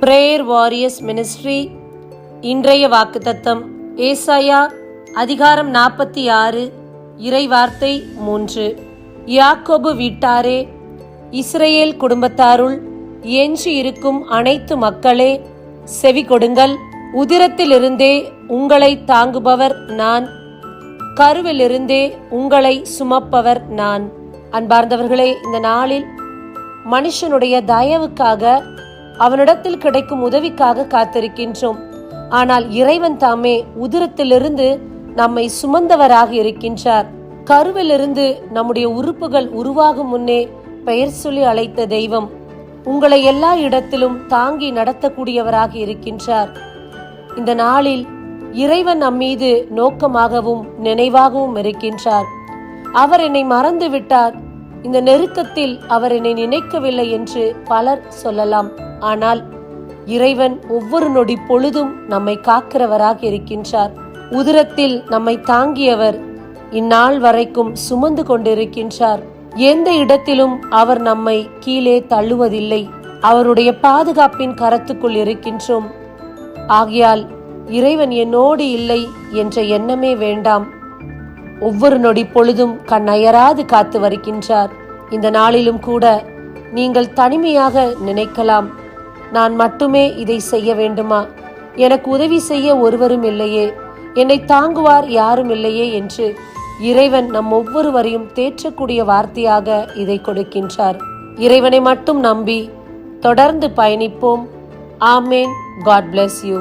Prayer warriors ministry இன்றைய வாக்குத்தத்தம் ஏசாயா அதிகாரம் நாற்பத்தி ஆறு இறை வார்த்தை மூன்று. யாக்கோபு வீட்டாரே இஸ்ரேல் குடும்பத்தாருள் எஞ்சி இருக்கும் அனைத்து மக்களே செவி கொடுங்கள். உதிரத்திலிருந்தே உங்களை தாங்குபவர் நான். கருவிலிருந்தே உங்களை சுமப்பவர் நான். அன்பார்ந்தவர்களே இந்த நாளில் மனுஷனுடைய தயவுக்காக அவனிடத்தில் கிடைக்கும் உதவிக்காக காத்திருக்கின்றோம். ஆனால் இறைவன் தாமே உதிரத்திலிருந்து நம்மை சுமந்தவராக இருக்கின்றார். கருவிலிருந்து நம்முடைய உறுப்புகள் உருவாகும் முன்னே பெயர் சொல்லி அழைத்த தெய்வம் உங்களை எல்லா இடத்திலும் தாங்கி நடத்தக்கூடியவராக இருக்கின்றார். இந்த நாளில் இறைவன் நம்மீது நோக்கமாகவும் நினைவாகவும் இருக்கின்றார். அவர் என்னை மறந்து விட்டார் இந்த நெருக்கத்தில் அவர் என்னை நினைக்கவில்லை என்று பலர் சொல்லலாம். ஆனால் இறைவன் ஒவ்வொரு நொடி பொழுதும் நம்மை காக்கிறவராக இருக்கின்றார். உதிரத்தில் நம்மை தாங்கியவர் இந்நாள் வரைக்கும் சுமந்து கொண்டிருக்கின்றார். எந்த இடத்திலும் அவர் நம்மை கீழே தள்ளுவதில்லை. அவருடைய பாதுகாப்பின் கரத்துக்குள் இருக்கின்றோம். ஆகையால் இறைவன் என்னோடு இல்லை என்ற எண்ணமே வேண்டாம். ஒவ்வொரு நொடி பொழுதும் கண் அயராது காத்து வருகின்றார். இந்த நாளிலும் கூட நீங்கள் தனிமையாக நினைக்கலாம். நான் மட்டுமே இதை செய்ய வேண்டுமா? எனக்கு உதவி செய்ய ஒருவரும் இல்லையே. என்னை தாங்குவார் யாரும் இல்லையே என்று இறைவன் நம் ஒவ்வொருவரையும் தேற்றக்கூடிய வார்த்தையாக இதை கொடுக்கின்றார். இறைவனை மட்டும் நம்பி தொடர்ந்து பயணிப்போம். ஆமேன். God bless you